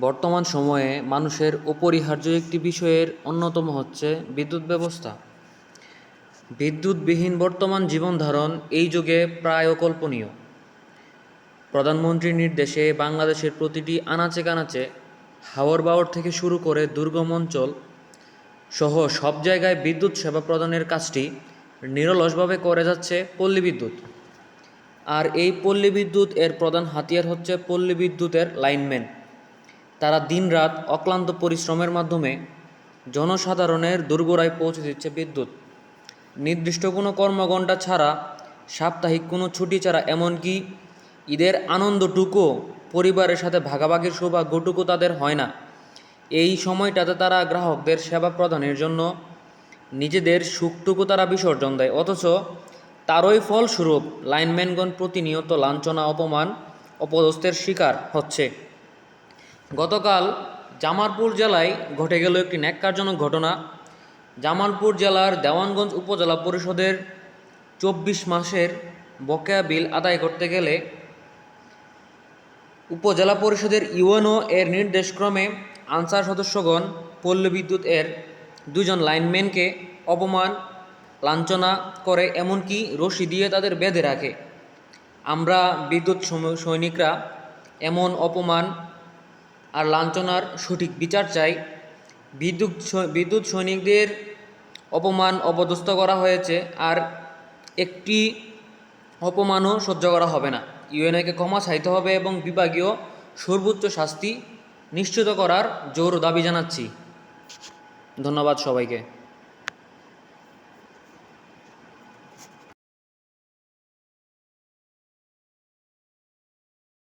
বর্তমান সময়ে মানুষের অপরিহার্য একটি বিষয়ের অন্যতম হচ্ছে বিদ্যুৎ ব্যবস্থা। বিদ্যুৎবিহীন বর্তমান জীবনধারণ এই যুগে প্রায় অকল্পনীয়। প্রধানমন্ত্রীর নির্দেশে বাংলাদেশের প্রতিটি আনাচে কানাচে হাওর বাওর থেকে শুরু করে দুর্গম অঞ্চল সহ সব জায়গায় বিদ্যুৎ সেবা প্রদানের কাজটি নিরলসভাবে করে যাচ্ছে পল্লী বিদ্যুৎ। আর এই পল্লী বিদ্যুৎ এর প্রধান হাতিয়ার হচ্ছে পল্লী বিদ্যুতের লাইনম্যান। তারা দিনরাত অক্লান্ত পরিশ্রমের মাধ্যমে জনসাধারণের দুর্গরায় পৌঁছে দিচ্ছে বিদ্যুৎ। নির্দিষ্ট কোনো কর্মঘণ্টা ছাড়া, সাপ্তাহিক কোনো ছুটি ছাড়া, এমনকি ঈদের আনন্দটুকু পরিবারের সাথে ভাগাভাগির সৌভাগ্যটুকু তাদের হয় না। এই সময়টাতে তারা গ্রাহকদের সেবা প্রদানের জন্য নিজেদের সুখটুকু তারা বিসর্জন দেয়। অথচ তারই ফলস্বরূপ লাইনম্যানগণ প্রতিনিয়ত লাঞ্ছনা, অপমান, অপদস্থের শিকার হচ্ছে। গতকাল জামালপুর জেলায় ঘটে গেল একটি ন্যাক্কারজনক ঘটনা। জামালপুর জেলার দেওয়ানগঞ্জ উপজেলা পরিষদের চব্বিশ মাসের বকেয়া বিল আদায় করতে গেলে উপজেলা পরিষদের ইউএনও এর নির্দেশক্রমে আনসার সদস্যগণ, পল্লী বিদ্যুৎ এর দুজন লাইনম্যানকে অপমান, লাঞ্ছনা করে এমনকি রশি দিয়ে তাদের বেঁধে রাখে। আমরা বিদ্যুৎ সৈনিকরা এমন অপমান আর লাঞ্ছনার সঠিক বিচার চাই। বিদ্যুৎ বিদ্যুৎ সৈনিকদের অপমান অপদস্থ করা হয়েছে আর একটি অপমানও সহ্য করা হবে না। ইউএনআইকে ক্ষমা চাইতে হবে এবং বিভাগীয় সর্বোচ্চ শাস্তি নিশ্চিত করার জোর দাবি জানাচ্ছি। ধন্যবাদ সবাইকে।